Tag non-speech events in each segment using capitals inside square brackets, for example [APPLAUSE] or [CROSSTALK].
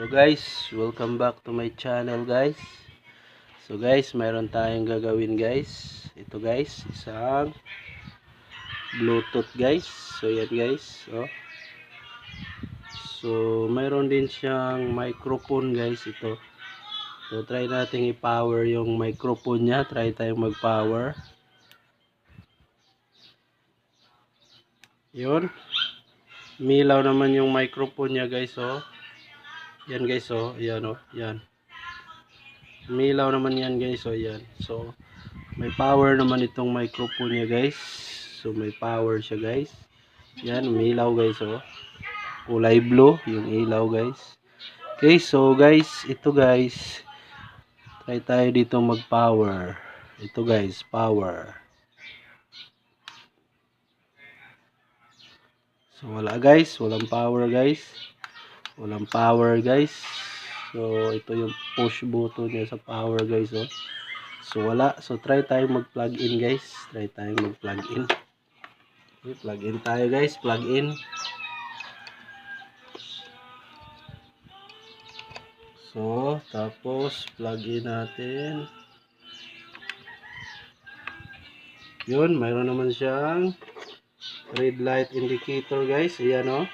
Hello guys, welcome back to my channel guys. So guys, mayroon tayong gagawin guys. Ito guys, isang Bluetooth guys. So yan guys, oh. So mayroon din siyang microphone guys ito. So try nating i-power yung microphone niya. Try tayong mag-power. Yun. Milaw naman yung microphone niya guys oh. Yan guys oh, yan oh, yan. Milaw naman yan guys oh, yan. So may power naman itong microphone niya guys. So may power siya guys. Yan, milaw guys oh. Kulay blue yung ilaw guys. Okay, so guys, ito guys. Try tayo dito mag-power. Ito guys, power. So wala guys, walang power guys. Walang power guys. So ito yung push button niya sa power guys oh. So wala. So try tayo mag-plug in guys. Try tayo mag-plug in. Okay, plug in tayo guys. Plug in. So tapos plug in natin. Yun, mayroon naman siyang red light indicator guys. Ayan oh.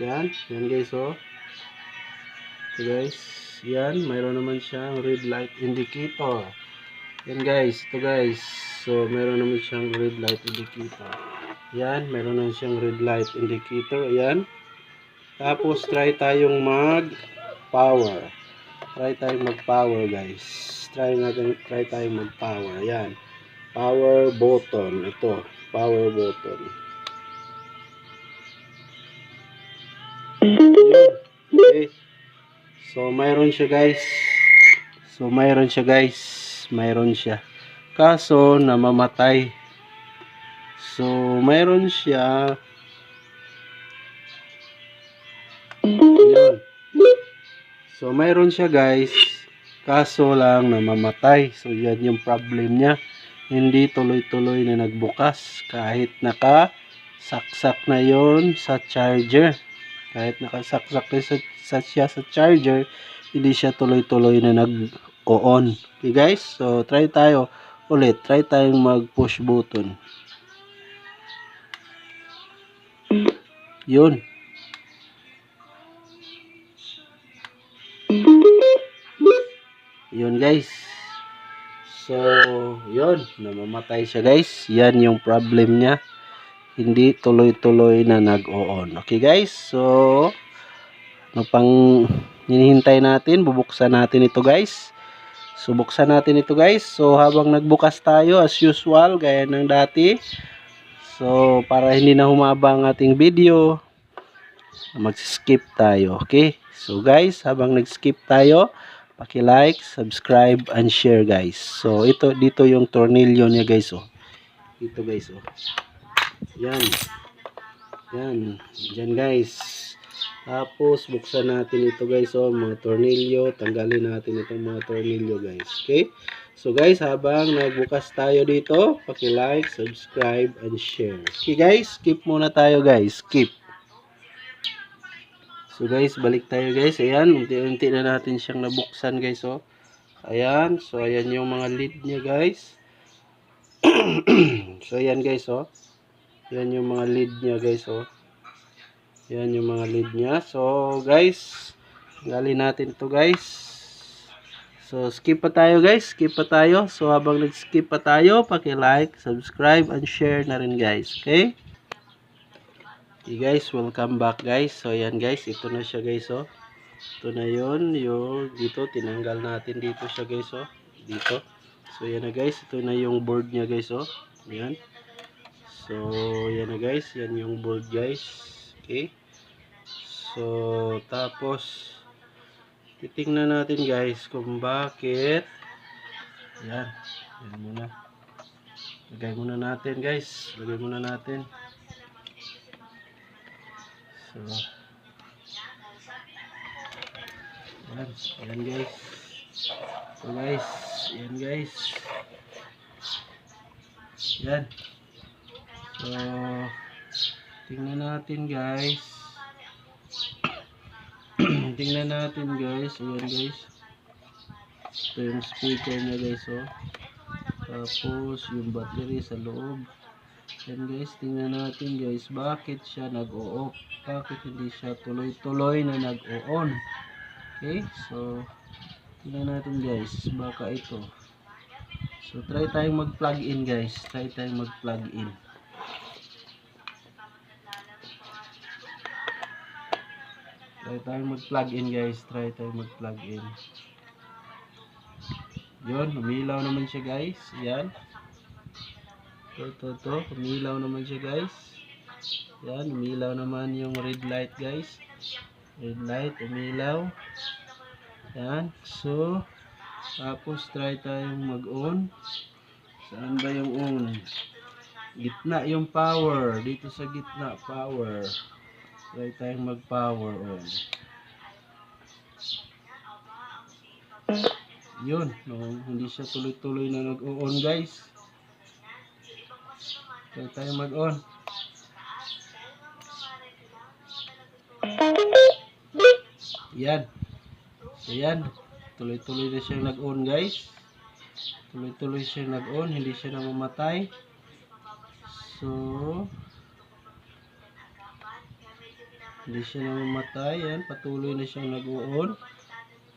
Yan, yan guys oh. So guys, yan, mayroon naman siyang red light indicator. Yan guys, ito guys. So mayroon naman siyang red light indicator. Yan, mayroon naman siyang red light indicator. Ayan. Tapos try tayong mag power. Try tayong mag power guys. Try natin, try tayong mag power. Ayan. Power button. Ito, power button. So, mayroon siya guys. So, mayroon siya guys. Mayroon siya. Kaso, namamatay. So, mayroon siya. Ayan. So, mayroon siya guys. Kaso lang, namamatay. So, yan yung problem niya. Hindi tuloy-tuloy na nagbukas. Kahit naka saksak na yon sa charger kahit nakasaksak na sa, sa siya sa charger hindi siya tuloy-tuloy na nag-on okay guys? So try tayo ulit. Try tayong mag push button. Yun. Yun guys. So yun. Namamatay siya guys. Yan yung problem niya hindi tuloy-tuloy na nag-on. Okay guys, so ano pang hinihintay natin, bubuksan natin ito guys. So buksan natin ito guys. So habang nagbukas tayo as usual, gaya ng dati. So para hindi na humaba ang ating video, mag-skip tayo. Okay? So guys, habang nag-skip tayo, paki-like, subscribe, and share guys. So ito dito yung tornilyo niya guys oh. Ito guys oh. Yan. Yan. Diyan guys. Tapos buksan natin ito guys oh, mga tornilyo. Tanggalin natin itong mga tornilyo guys. Okay? So guys, habang nagbukas tayo dito, paki-like, subscribe, and share. Okay guys, skip muna tayo guys. Skip. So guys, balik tayo guys. Ayan, unti-unti na natin siyang nabuksan guys oh. Ayan, so ayan yung mga lid niya guys. [CLEARS THROAT] so ayan guys oh. Yan yung mga lead niya guys oh. Yan yung mga lead niya. So guys, gali natin to guys. So skip pa tayo guys, skip pa tayo. So habang nag-skip pa tayo, paki-like, subscribe and share na rin guys. Okay? Okay guys, welcome back guys. So yan guys, ito na siya guys oh. Ito na yon yung dito tinanggal natin dito siya guys oh. Dito. So yan na guys, ito na yung board niya guys oh. Yan. So, yan na guys. Yan yung board guys. Okay. So, tapos, titingnan natin guys kung bakit. Yan. Yan muna. Lagay muna natin guys. Lagay muna natin. So, yan. Yan guys. So guys, yan guys. Yan. So, tingnan natin guys. [CLEARS THROAT] tingnan natin guys. Ayan guys. Ito yung speaker niya guys oh. Tapos yung battery sa loob. Ayan guys, tingnan natin guys. Bakit siya nag-o-off? Bakit hindi siya tuloy-tuloy na nag-o-on? Okay, so tingnan natin guys. Baka ito. So try tayong mag-plug in guys. Try tayong mag-plug in. Try tayong mag-plug in guys. Try tayong mag-plug in. Yun, umilaw naman siya guys. Yan. Ito, ito, ito. Umilaw naman siya guys. Yan, umilaw naman yung red light guys. Red light, umilaw. Yan. So, tapos try tayong mag-on. Saan ba yung on? Gitna yung power. Dito sa gitna, power. Try tayong mag-power on. Yun, no, hindi siya tuloy-tuloy na nag-on guys. Try tayong mag-on. Yan. So yan. Tuloy-tuloy na siyang nag-on guys. Tuloy-tuloy siyang nag-on. Hindi siya namamatay. So, hindi siya namamatay. Yan. Patuloy na siyang nag-on.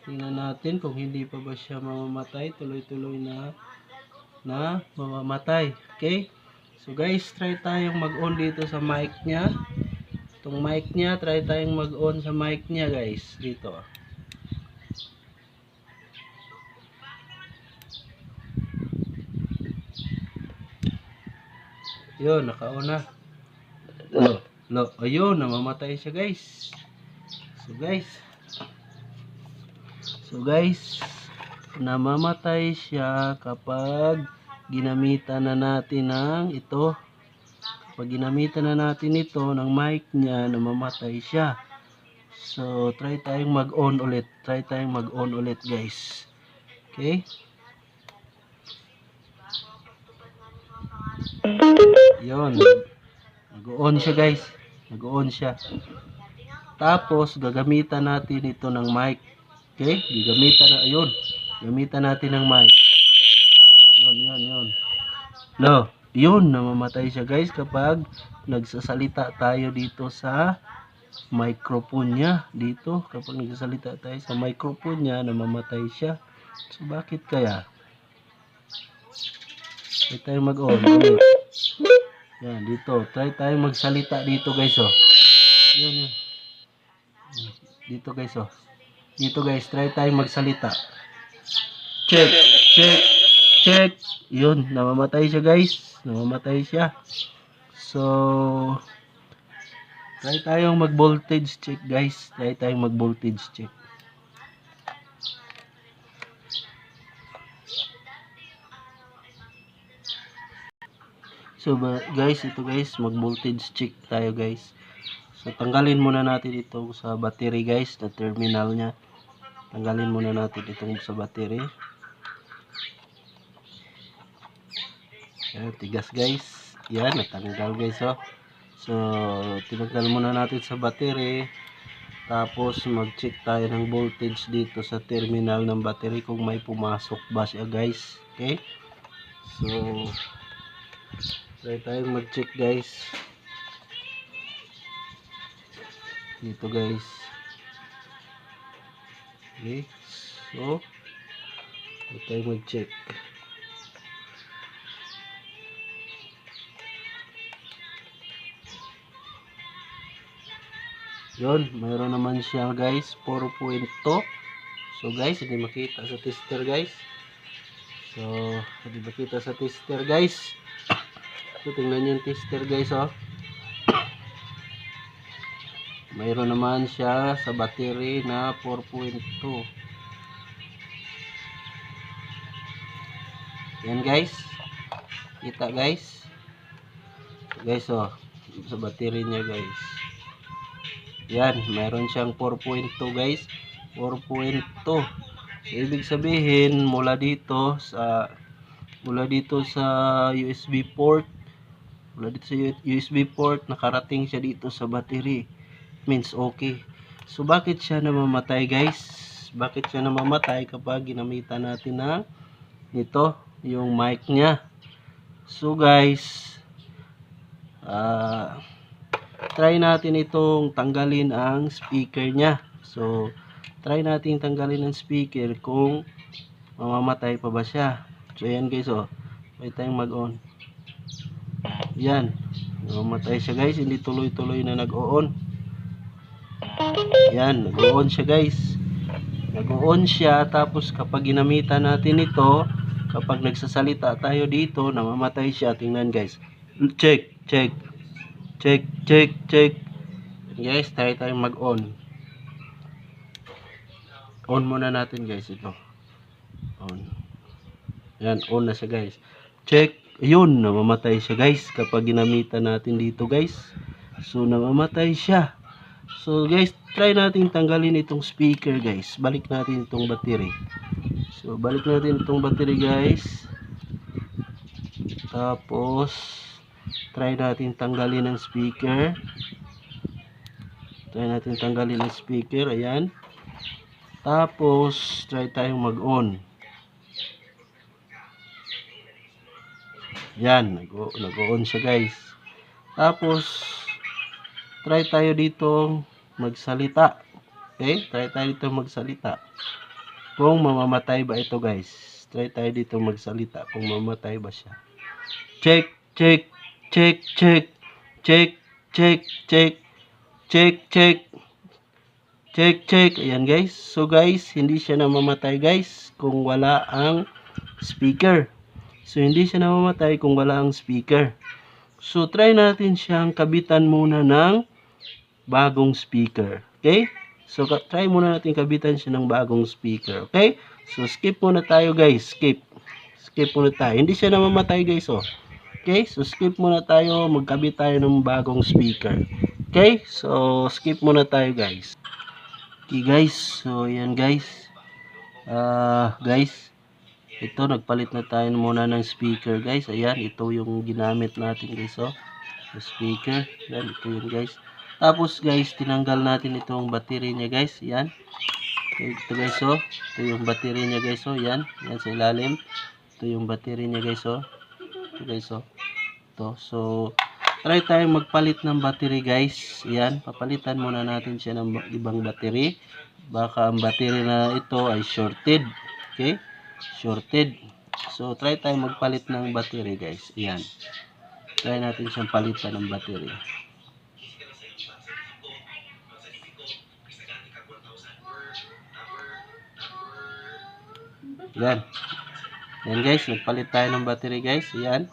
Tingnan natin kung hindi pa ba siya mamamatay. Tuloy-tuloy na na mamamatay. Okay? So guys, try tayong mag-on dito sa mic niya. Itong mic niya, try tayong mag-on sa mic niya guys. Dito. Yun, naka-on na. Lo, lo, ayun, namamatay siya guys. So guys, So guys, namamatay siya kapag ginamitan na natin ng ito. Kapag ginamitan na natin ito ng mic niya, namamatay siya. So try tayong mag-on ulit. Try tayong mag-on ulit guys. Okay? Yon. Nag-on siya guys. Nag-on siya. Tapos gagamitan natin ito ng mic. Okay? Gagamitan na, ayun. Gamitan natin ng mic. Yun, yun, yun. No, yun, namamatay siya guys kapag nagsasalita tayo dito sa microphone niya. Dito, kapag nagsasalita tayo sa microphone niya, namamatay siya. So, bakit kaya? Tayo mag-on. [LAUGHS] Yan, dito. Try tayo magsalita dito guys, oh. Yan, yan. Dito guys, oh. Dito guys, try tayong magsalita. Check, check, check. Yun, namamatay siya guys. Namamatay siya. So, try tayong mag-voltage check guys. Try tayong mag-voltage check. So guys, ito guys, mag-voltage check tayo guys. So tanggalin muna natin ito sa battery guys, na terminal niya. Tanggalin muna natin itong sa battery. Yan, tigas guys. Yan, natanggal guys oh. So, tinanggal muna natin sa battery. Tapos, mag-check tayo ng voltage dito sa terminal ng battery kung may pumasok ba siya guys. Okay? So, try tayong mag-check guys. Dito guys. Okay. So, try tayong mag-check. Yun, mayroon naman siya guys, 4.2. So guys, hindi makita sa tester guys. So, hindi makita sa tester guys. So, tingnan nyo yung tester guys oh. Mayroon naman siya sa battery na 4.2. Yan guys. Kita guys. Guys oh, sa battery niya guys. Yan, mayroon siyang 4.2 guys. 4.2. So, ibig sabihin mula dito sa mula dito sa USB port mula dito sa USB port nakarating siya dito sa battery means okay So bakit siya namamatay guys? Bakit siya namamatay kapag ginamitan natin ng ito, yung mic niya? So guys, ah try natin itong tanggalin ang speaker niya. So try natin tanggalin ang speaker kung mamamatay pa ba siya. So yan guys oh. May tayong mag-on. Yan. Namamatay siya guys. Hindi tuloy-tuloy na nag-on. Yan. Nag-on siya guys. Nag-on siya. Tapos kapag ginamitan natin ito, kapag nagsasalita tayo dito, namamatay siya. Tingnan guys. Check. Check. Check. Check. Check. Guys, tayo tayong mag-on. On muna natin guys ito. On. Yan, on na siya guys. Check. Ayun, namamatay siya guys kapag ginamitan natin dito guys. So, namamatay siya. So, guys, try natin tanggalin itong speaker guys. Balik natin itong battery. So, balik natin itong battery guys. Tapos, try natin tanggalin ang speaker. Try natin tanggalin ang speaker. Ayan. Tapos, try tayong mag-on. Yan, nag- nag-on siya guys. Tapos, try tayo dito magsalita. Okay? Try tayo dito magsalita. Kung mamamatay ba ito guys. Try tayo dito magsalita kung mamamatay ba siya. Check, check, check, check, check, check, check, check, check, check, check. Ayan guys. So guys, hindi siya namamatay guys kung wala ang speaker. So hindi siya namamatay kung wala ang speaker. So try natin siyang kabitan muna ng bagong speaker. Okay? So try muna natin kabitan siya ng bagong speaker. Okay? So skip muna tayo guys. Skip. Skip muna tayo. Hindi siya namamatay guys oh. Okay? So skip muna tayo. Magkabit tayo ng bagong speaker. Okay? So skip muna tayo guys. Okay guys. So yan guys. Ah guys. Ito nagpalit na tayo muna ng speaker guys. Ayan. Ito yung ginamit natin guys oh. Yung speaker. Yan. Ito yun guys. Tapos guys, tinanggal natin itong battery niya guys. Yan. Ito guys oh. Ito yung battery niya guys oh. Yan. Yan sa ilalim. Ito yung battery niya guys oh. Ito guys oh. Ito. So, try tayong magpalit ng battery guys. Yan. Papalitan muna natin siya ng ibang battery. Baka ang battery na ito ay shorted. Okay? Shorted. So, try tayong magpalit ng battery guys. Yan. Try natin siyang palitan ng battery. Yan. Yan guys, nagpalit tayo ng battery guys. Yan.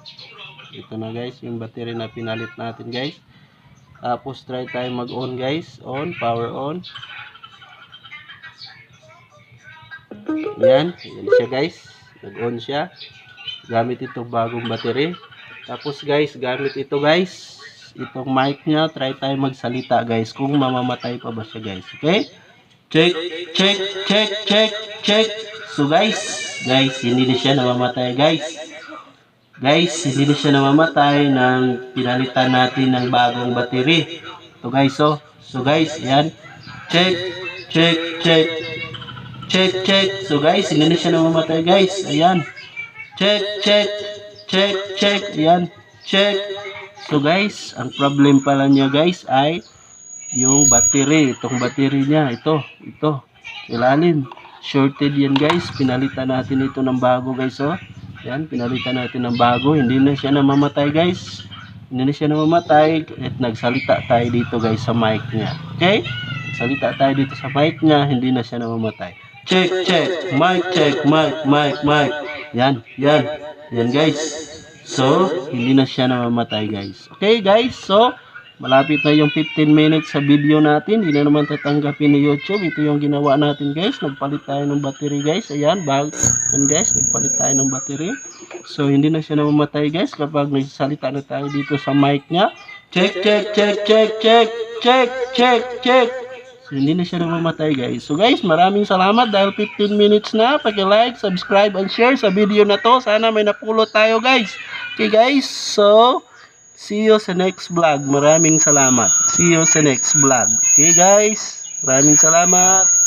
Ito na guys, yung battery na pinalit natin guys. Tapos try tayo mag-on guys. On, power on. Yan, yan siya guys. Nag-on siya. Gamit itong bagong battery. Tapos guys, gamit ito guys. Itong mic niya, try tayo magsalita guys. Kung mamamatay pa ba siya guys. Okay? Check, check, check, check, check. So guys, guys, hindi na siya namamatay guys. Guys, hindi na siya namamatay nang pinalitan natin ng bagong battery. So guys, so, so guys, yan. Check, check, check. Check, check. So guys, hindi na siya namamatay guys. Ayan. Check, check, check, check. Ayan. Check. So guys, ang problem pala niya guys ay yung battery. Itong battery niya. Ito. Ito. Ilalim. Shorted yan guys. Pinalitan natin ito ng bago guys. Oh. Yan. Pinalitan natin ng bago. Hindi na siya namamatay guys. Hindi na siya namamatay. At nagsalita tayo dito guys sa mic niya. Okay? Nagsalita tayo dito sa mic niya. Hindi na siya namamatay. Check, check. Mic check. Mic, mic, mic. Yan. Yan. Yan guys. So, hindi na siya namamatay guys. Okay guys, so malapit na yung 15 minutes sa video natin. Hindi na naman tatanggapin ni YouTube. Ito yung ginawa natin guys. Nagpalit tayo ng battery guys. Ayan, bag. Yan guys, nagpalit tayo ng battery. So, hindi na siya namamatay guys kapag nagsasalita na tayo dito sa mic niya. Check, check, check, check, check, check, check, check. So, hindi na siya namamatay guys. So guys, maraming salamat dahil 15 minutes na. Paki-like, subscribe, and share sa video na to. Sana may napulot tayo guys. Okay guys, so see you sa next vlog. Maraming salamat. See you sa next vlog. Okay guys. Maraming salamat.